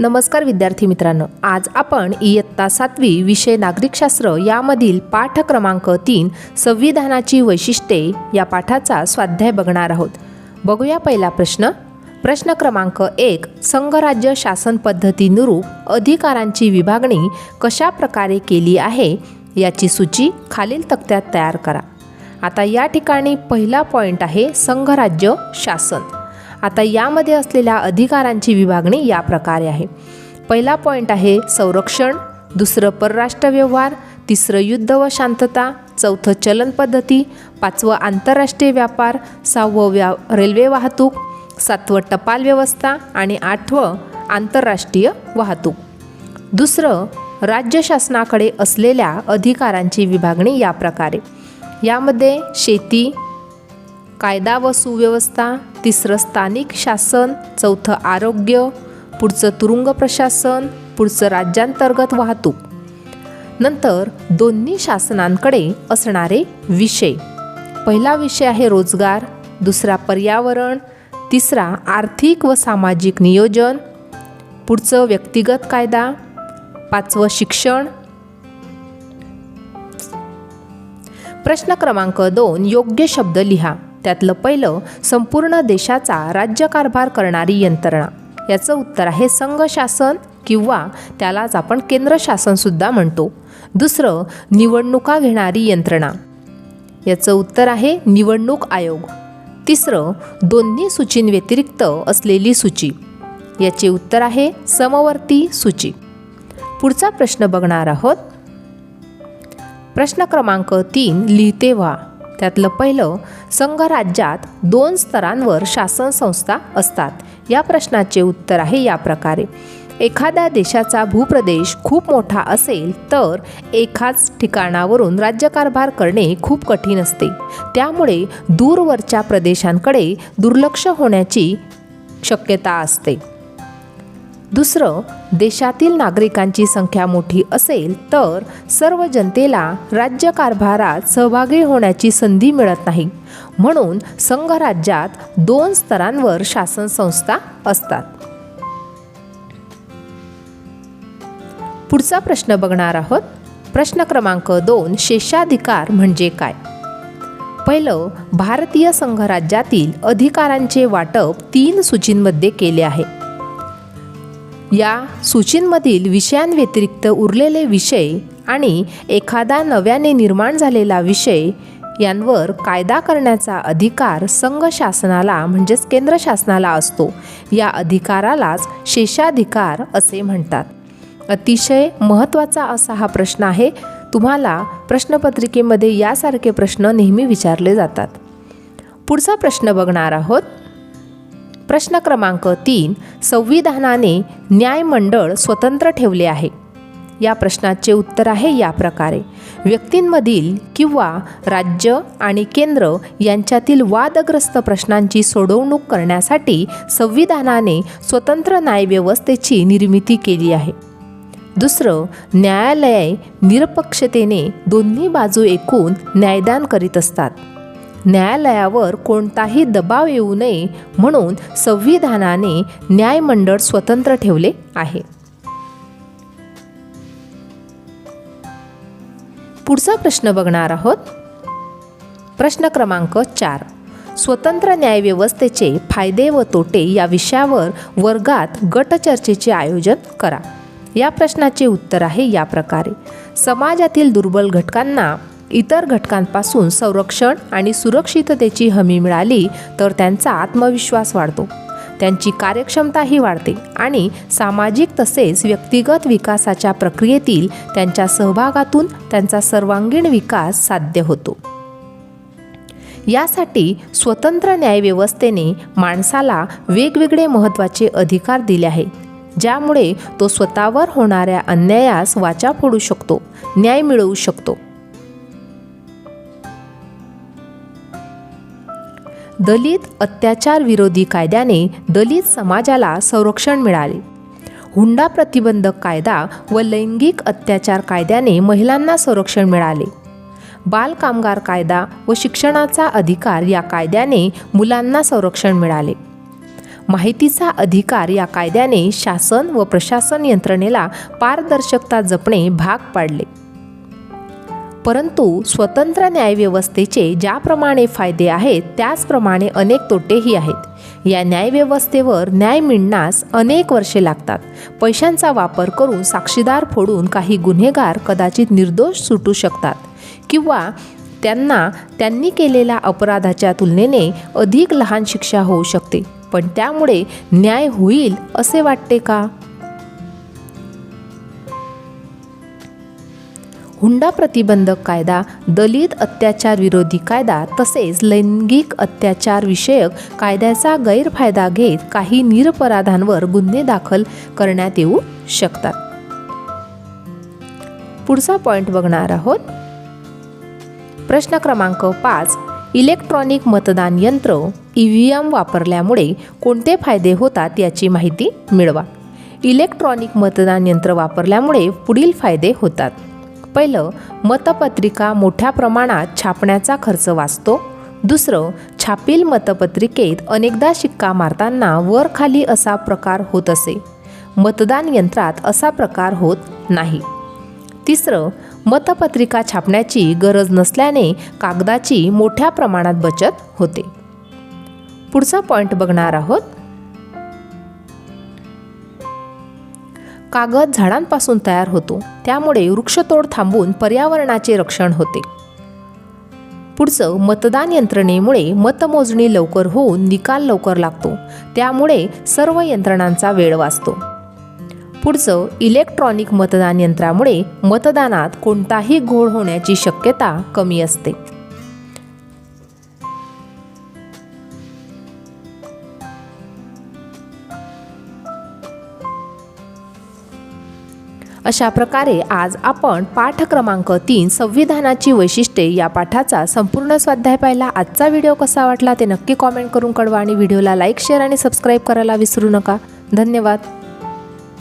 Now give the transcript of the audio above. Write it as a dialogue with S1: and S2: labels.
S1: नमस्कार विद्यार्थी मित्रांनो आज आपण इयत्ता सातवी विषय नागरिकशास्त्र यामधील पाठ क्रमांक तीन संविधानाची वैशिष्ट्ये या पाठाचा स्वाध्याय बघणार आहोत. बघूया पहिला प्रश्न. प्रश्न क्रमांक एक संघराज्य शासन पद्धतीनुरूप अधिकारांची विभागणी कशा प्रकारे केली आहे याची सूची खालील तक्त्यात तयार करा. आता या ठिकाणी पहिला पॉईंट आहे संघराज्य शासन. आता यामध्ये असलेल्या अधिकारांची विभागणी या प्रकारे आहे. पहिला पॉईंट आहे संरक्षण दुसरं परराष्ट्र व्यवहार तिसरं युद्ध व शांतता चौथं चलन पद्धती पाचवं आंतरराष्ट्रीय व्यापार सहावं व्या रेल्वे वाहतूक सातवं टपाल व्यवस्था आणि आठवं आंतरराष्ट्रीय वाहतूक. दुसरं राज्य शासनाकडे असलेल्या अधिकारांची विभागणी या प्रकारे. यामध्ये शेती कायदा व सुव्यवस्था तिसरं स्थानिक शासन चौथं आरोग्य पुढचं तुरुंग प्रशासन पुढचं राज्यांतर्गत वाहतूक. नंतर दोन्ही शासनांकडे असणारे विषय. पहिला विषय आहे रोजगार दुसरा पर्यावरण तिसरा आर्थिक व सामाजिक नियोजन पुढचं व्यक्तिगत कायदा पाचवं शिक्षण. प्रश्न क्रमांक दोन योग्य शब्द लिहा. त्यातलं पहिलं संपूर्ण देशाचा राज्यकारभार करणारी यंत्रणा. याचं उत्तर आहे संघ शासन किंवा त्यालाच आपण केंद्र शासनसुद्धा म्हणतो. दुसरं निवडणुका घेणारी यंत्रणा. याचं उत्तर आहे निवडणूक आयोग. तिसरं दोन्ही सूचींव्यतिरिक्त असलेली सूची. याचे उत्तर आहे समवर्ती सूची. पुढचा प्रश्न बघणार आहोत. प्रश्न क्रमांक तीन लिहिते व्हा. त्यातलं पहिलं संघराज्यात दोन स्तरांवर शासन संस्था असतात. या प्रश्नाचे उत्तर आहे या प्रकारे. एखाद्या देशाचा भूप्रदेश खूप मोठा असेल तर एकाच ठिकाणावरून राज्यकारभार करणे खूप कठीण असते. त्यामुळे दूरवरच्या प्रदेशांकडे दुर्लक्ष होण्याची शक्यता असते. दुसरं देशातील नागरिकांची संख्या मोठी असेल तर सर्व जनतेला राज्यकारभारात सहभागी होण्याची संधी मिळत नाही. म्हणून संघराज्यात दोन स्तरांवर शासन संस्था असतात. पुढचा प्रश्न बघणार आहोत. प्रश्न क्रमांक दोन शेषाधिकार म्हणजे काय? पहिलं भारतीय संघराज्यातील अधिकारांचे वाटप तीन सूचींमध्ये केले आहे. या सूचींमधील विषयांव्यतिरिक्त उरलेले विषय आणि एखादा नव्याने निर्माण झालेला विषय यांवर कायदा करण्याचा अधिकार संघ शासनाला म्हणजेच केंद्र शासनाला असतो. या अधिकारालाच शेषाधिकार असे म्हणतात. अतिशय महत्त्वाचा असा हा प्रश्न आहे. तुम्हाला प्रश्नपत्रिकेमध्ये यासारखे प्रश्न नेहमी विचारले जातात. पुढचा प्रश्न बघणार आहोत. प्रश्न क्रमांक तीन संविधानाने न्यायमंडळ स्वतंत्र ठेवले आहे. या प्रश्नाचे उत्तर आहे या प्रकारे. व्यक्तींमधील किंवा राज्य आणि केंद्र यांच्यातील वादग्रस्त प्रश्नांची सोडवणूक करण्यासाठी संविधानाने स्वतंत्र न्यायव्यवस्थेची निर्मिती केली आहे. दुसरं न्यायालय निरपक्षतेने दोन्ही बाजू ऐकून न्यायदान करीत असतात. न्यायालयावर कोणताही दबाव येऊ नये म्हणून संविधानाने न्यायमंडळ स्वतंत्र ठेवले आहे. पुढचा प्रश्न बघणार आहोत. प्रश्न क्रमांक चार. स्वतंत्र न्यायव्यवस्थेचे फायदे व तोटे या विषयावर वर्गात गटचर्चेचे आयोजन करा. या प्रश्नाचे उत्तर आहे या प्रकारे. समाजातील दुर्बल घटकांना इतर घटकांपासून संरक्षण आणि सुरक्षिततेची हमी मिळाली तर त्यांचा आत्मविश्वास वाढतो. त्यांची कार्यक्षमताही वाढते आणि सामाजिक तसेच व्यक्तिगत विकासाच्या प्रक्रियेतील त्यांच्या सहभागातून त्यांचा सर्वांगीण विकास साध्य होतो. यासाठी स्वतंत्र न्यायव्यवस्थेने माणसाला वेगवेगळे महत्त्वाचे अधिकार दिले आहेत ज्यामुळे तो स्वतःवर होणाऱ्या अन्यायास वाचा फोडू शकतो न्याय मिळवू शकतो. दलित अत्याचार विरोधी कायद्याने दलित समाजाला संरक्षण मिळाले. हुंडा प्रतिबंधक कायदा व लैंगिक अत्याचार कायद्याने महिलांना संरक्षण मिळाले. बालकामगार कायदा व शिक्षणाचा अधिकार या कायद्याने मुलांना संरक्षण मिळाले. माहितीचा अधिकार या कायद्याने शासन व प्रशासन यंत्रणेला पारदर्शकता जपणे भाग पाडले. परंतु स्वतंत्र न्यायव्यवस्थेचे ज्याप्रमाणे फायदे आहेत त्याचप्रमाणे अनेक तोटेही आहेत. या न्यायव्यवस्थेवर न्याय मिळण्यास अनेक वर्षे लागतात. पैशांचा वापर करून साक्षीदार फोडून काही गुन्हेगार कदाचित निर्दोष सुटू शकतात किंवा त्यांना त्यांनी केलेल्या अपराधाच्या तुलनेने अधिक लहान शिक्षा होऊ शकते. पण त्यामुळे न्याय होईल असे वाटते का? हुंडा प्रतिबंधक कायदा दलित अत्याचार विरोधी कायदा तसेच लैंगिक अत्याचार विषयक कायद्याचा गैरफायदा घेत काही निरपराधांवर गुन्हे दाखल करण्यात येऊ शकतात. पुढचा पॉइंट बघणार आहोत. प्रश्न क्रमांक पाच. इलेक्ट्रॉनिक मतदान यंत्र ई व्ही एम वापरल्यामुळे कोणते फायदे होतात याची माहिती मिळवा. इलेक्ट्रॉनिक मतदान यंत्र वापरल्यामुळे पुढील फायदे होतात. पहिलं मतपत्रिका मोठ्या प्रमाणात छापण्याचा खर्च वाचतो. दुसरं छापील मतपत्रिकेत अनेकदा शिक्का मारताना वर खाली असा प्रकार होत असे. मतदान यंत्रात असा प्रकार होत नाही. तिसरं मतपत्रिका छापण्याची गरज नसल्याने कागदाची मोठ्या प्रमाणात बचत होते. पुढचा पॉईंट बघणार आहोत. कागद झाडांपासून तयार होतो. त्यामुळे वृक्षतोड थांबून पर्यावरणाचे रक्षण होते. पुढचं मतदान यंत्रणेमुळे मतमोजणी लवकर होऊन निकाल लवकर लागतो. त्यामुळे सर्व यंत्रणांचा वेळ वाचतो. पुढचं इलेक्ट्रॉनिक मतदान यंत्रामुळे मतदानात कोणताही घोळ होण्याची शक्यता कमी असते. अशा प्रकारे आज आपण पाठ क्रमांक तीन संविधानाची वैशिष्ट्ये या पाठाचा संपूर्ण स्वाध्याय पाहिला. आजचा व्हिडिओ कसा वाटला ते नक्की कॉमेंट करून कळवा आणि व्हिडिओला लाईक शेअर आणि सबस्क्राईब करायला विसरू नका. धन्यवाद.